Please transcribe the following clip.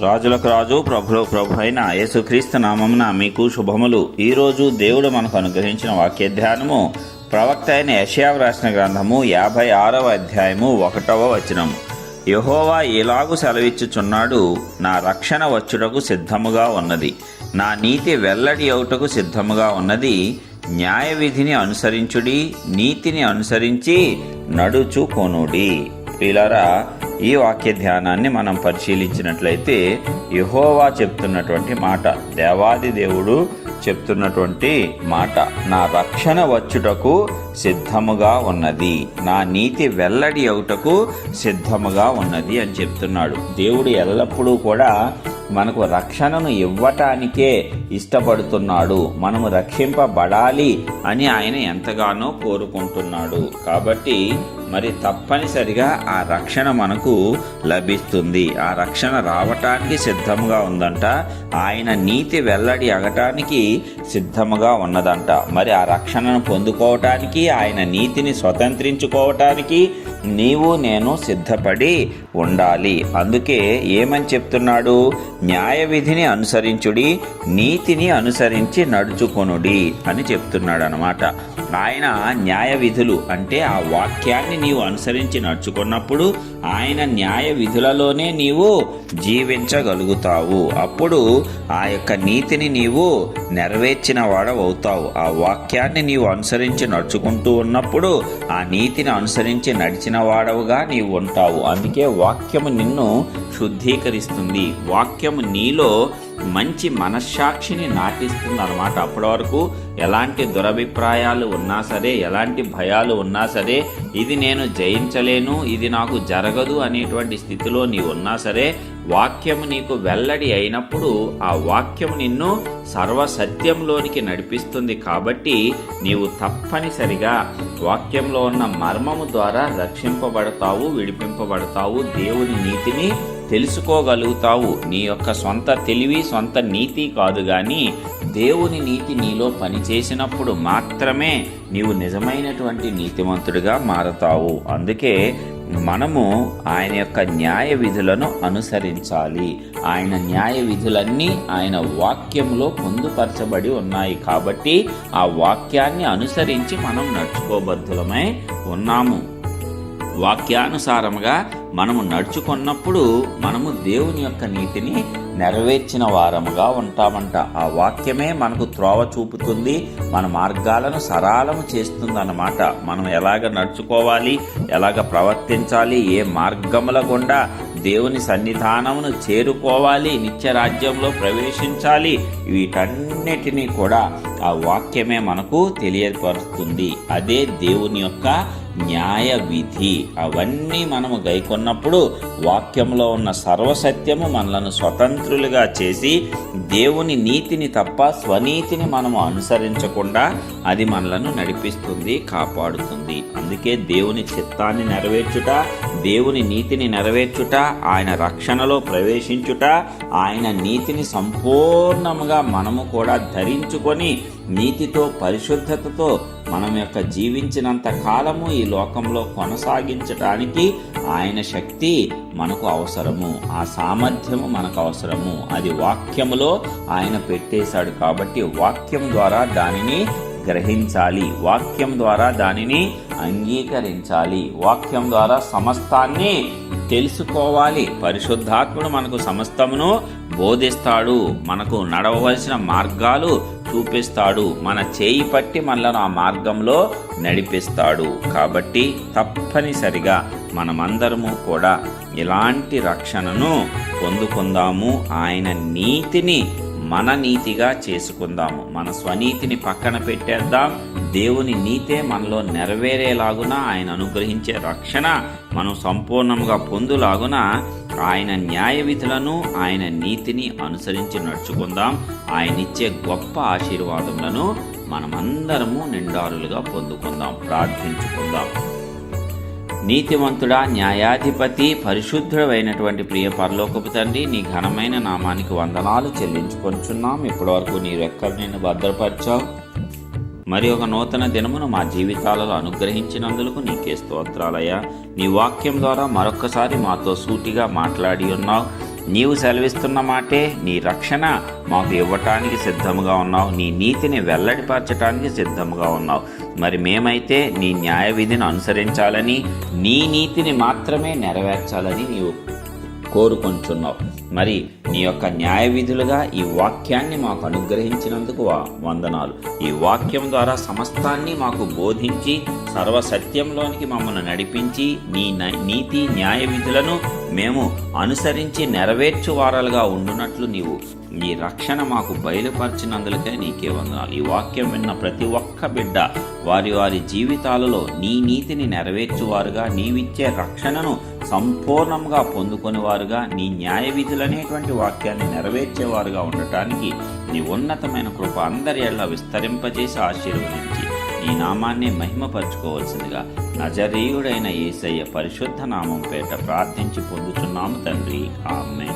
రాజులకు రాజు ప్రభులో ప్రభు అయిన యేసుక్రీస్తు నామమున మీకు శుభములు. ఈరోజు దేవుడు మనకు అనుగ్రహించిన వాక్య ధ్యానము ప్రవక్త అయిన యషయా వ్రాసిన గ్రంథము యాభై ఆరవ అధ్యాయము ఒకటవ వచనము. యహోవా ఎలాగు సెలవిచ్చుచున్నాడు? నా రక్షణ వచ్చుటకు సిద్ధముగా ఉన్నది. నా నీతి వెల్లడి అవుటకు సిద్ధముగా ఉన్నది. న్యాయ విధిని అనుసరించుడి నీతిని అనుసరించి నడుచుకొనుడి. ప్రియులారా ఈ వాక్య ధ్యానాన్ని మనం పరిశీలించినట్లయితే యహోవా చెప్తున్నటువంటి మాట దేవాది దేవుడు చెప్తున్నటువంటి మాట నా రక్షణ వచ్చుటకు సిద్ధముగా ఉన్నది నా నీతి వెల్లడి అవుటకు సిద్ధముగా ఉన్నది అని చెప్తున్నాడు. దేవుడు ఎల్లప్పుడూ కూడా మనకు రక్షణను ఇవ్వటానికే ఇష్టపడుతున్నాడు మనము రక్షింపబడాలి అని ఆయన ఎంతగానో కోరుకుంటున్నాడు. కాబట్టి మరి తప్పనిసరిగా ఆ రక్షణ మనకు లభిస్తుంది. ఆ రక్షణ రావటానికి సిద్ధముగా ఉందంట. ఆయన నీతి వెల్లడి అగటానికి సిద్ధముగా ఉన్నదంట. మరి ఆ రక్షణను పొందుకోవటానికి ఆయన నీతిని స్వతంత్రించుకోవటానికి నీవు నేను సిద్ధపడి ఉండాలి. అందుకే ఏమని చెప్తున్నాడు? న్యాయ విధిని అనుసరించుడి నీతిని అనుసరించి నడుచుకొనుడి అని చెప్తున్నాడు అనమాట ఆయన న్యాయ విధులు అంటే ఆ వాక్యాన్ని నీవు అనుసరించి నడుచుకున్నప్పుడు ఆయన న్యాయ విధులలోనే నీవు జీవించగలుగుతావు. అప్పుడు ఆ యొక్క నీతిని నీవు నెరవేర్చిన వాడవవుతావు. ఆ వాక్యాన్ని నీవు అనుసరించి నడుచుకుంటూ ఉన్నప్పుడు ఆ నీతిని అనుసరించి నడిచిన వాడవుగా నీవు ఉంటావు. అందుకే వాక్యము నిన్ను శుద్ధీకరిస్తుంది. వాక్యము నీలో మంచి మనశ్సాక్షిని నాటిస్తుంది అనమాట అప్పటి వరకు ఎలాంటి దురభిప్రాయాలు ఉన్నా సరే ఎలాంటి భయాలు ఉన్నా సరే ఇది నేను జయించలేను ఇది నాకు జరగదు అనేటువంటి స్థితిలో నీవు ఉన్నా సరే వాక్యము నీకు వెల్లడి అయినప్పుడు ఆ వాక్యము నిన్ను సర్వసత్యంలోనికి నడిపిస్తుంది కాబట్టి నీవు తప్పనిసరిగా వాక్యంలో ఉన్న మర్మము ద్వారా రక్షింపబడతావు విడిపింపబడతావు దేవుని నీతిని తెలుసుకోగలుగుతావు. నీ యొక్క సొంత తెలివి సొంత నీతి కాదు కానీ దేవుని నీతి నీలో పనిచేసినప్పుడు మాత్రమే నీవు నిజమైనటువంటి నీతిమంతుడిగా మారతావు. అందుకే మనము ఆయన యొక్క న్యాయ విధులను అనుసరించాలి. ఆయన న్యాయ విధులన్నీ ఆయన వాక్యంలో పొందుపరచబడి ఉన్నాయి కాబట్టి ఆ వాక్యాన్ని అనుసరించి మనం నడుచుకోబద్ధులమై ఉన్నాము. వాక్యానుసారముగా మనము నడుచుకున్నప్పుడు మనము దేవుని యొక్క నీతిని నెరవేర్చిన వారముగా ఉంటామంట. ఆ వాక్యమే మనకు త్రోవ చూపుతుంది మన మార్గాలను సరళము చేస్తుందన్నమాట. మనం ఎలాగ నడుచుకోవాలి ఎలాగ ప్రవర్తించాలి ఏ మార్గముల గుండా దేవుని సన్నిధానమును చేరుకోవాలి నిత్య రాజ్యంలో ప్రవేశించాలి వీటన్నిటినీ కూడా ఆ వాక్యమే మనకు తెలియపరుస్తుంది. అదే దేవుని యొక్క న్యాయ విధి అవన్నీ మనము గైకొన్నప్పుడు వాక్యంలో ఉన్న సర్వసత్యము మనలను స్వతంత్రులుగా చేసి దేవుని నీతిని తప్ప స్వనీతిని మనము అనుసరించకుండా అది మనలను నడిపిస్తుంది కాపాడుతుంది. అందుకే దేవుని చిత్తాన్ని నెరవేర్చుట దేవుని నీతిని నెరవేర్చుట ఆయన రక్షణలో ప్రవేశించుట ఆయన నీతిని సంపూర్ణముగా మనము కూడా ధరించుకొని నీతితో పరిశుద్ధతతో మనం యొక్క జీవించినంత కాలము ఈ లోకంలో కొనసాగించటానికి ఆయన శక్తి మనకు అవసరము. ఆ సామర్థ్యము మనకు అవసరము. అది వాక్యములో ఆయన పెట్టేశాడు కాబట్టి వాక్యం ద్వారా దానిని గ్రహించాలి. వాక్యం ద్వారా దానిని అంగీకరించాలి. వాక్యం ద్వారా సమస్తాన్ని తెలుసుకోవాలి. పరిశుద్ధాత్ముడు మనకు సమస్తమును బోధిస్తాడు. మనకు నడవవలసిన మార్గాలు చూపిస్తాడు. మన చేయి పట్టి మనలను ఆ మార్గంలో నడిపిస్తాడు. కాబట్టి తప్పనిసరిగా మనమందరము కూడా ఇలాంటి రక్షణను పొందుకుందాము. ఆయన నీతిని మన నీతిగా చేసుకుందాము. మన స్వనీతిని పక్కన పెట్టేద్దాం. దేవుని నీతే మనలో నెరవేరేలాగున ఆయన అనుగ్రహించే రక్షణ మనం సంపూర్ణంగా పొందులాగున ఆయన న్యాయ విధులను ఆయన నీతిని అనుసరించి నడుచుకుందాం. ఆయన ఇచ్చే గొప్ప ఆశీర్వాదములను మనమందరము నిండారులుగా పొందుకుందాం. ప్రార్థించుకుందాం. నీతివంతుడా న్యాయాధిపతి పరిశుద్ధుడైనటువంటి ప్రియ పరలోకపు తండ్రి నీ ఘనమైన నామానికి వందనాలు చెల్లించుకొంచున్నాం. ఇప్పటివరకు నీరు ఎక్కడ నేను భద్రపరిచావు. మరి ఒక నూతన దినమును మా జీవితాలలో అనుగ్రహించినందుకు నీకే స్తోత్రాలయ్యా. నీ వాక్యం ద్వారా మరొక్కసారి మాతో సూటిగా మాట్లాడి ఉన్నావు. నీవు సెలవిస్తున్న మాటే నీ రక్షణ. మాకు ఇవ్వటానికి సిద్ధముగా ఉన్నావు. నీ నీతిని వెల్లడిపరచటానికి సిద్ధముగా ఉన్నావు. మరి మేమైతే నీ న్యాయ విధిని అనుసరించాలని నీ నీతిని మాత్రమే నెరవేర్చాలని నీవు కోరుకొంచున్నావు. మరి నీ యొక్క న్యాయ విధులుగా ఈ వాక్యాన్ని మాకు అనుగ్రహించినందుకు వందనాలు. ఈ వాక్యం ద్వారా సమస్తాన్ని మాకు బోధించి సర్వసత్యంలోనికి మమ్మల్ని నడిపించి నీ నీతి న్యాయ విధులను మేము అనుసరించి నెరవేర్చు వారాలుగా ఉండునట్లు నీవు నీ రక్షణ మాకు బయలుపరిచినందులకే నీకే వందనాలు. ఈ వాక్యం విన్న ప్రతి ఒక్క బిడ్డ వారి వారి జీవితాలలో నీ నీతిని నెరవేర్చువారుగా నీవిచ్చే రక్షణను సంపూర్ణంగా పొందుకునేవారుగా నీ న్యాయ విధులనేటువంటి వాక్యాన్ని నెరవేర్చేవారుగా ఉండటానికి నీ ఉన్నతమైన కృప అందరి ఎళ్ళ విస్తరింపజేసి ఆశీర్వదించి నీ నామాన్ని మహిమపరచుకోవాల్సిందిగా నజరీయుడైన యేసయ్య పరిశుద్ధ నామం పేట ప్రార్థించి పొందుతున్నాము తండ్రి. ఆమె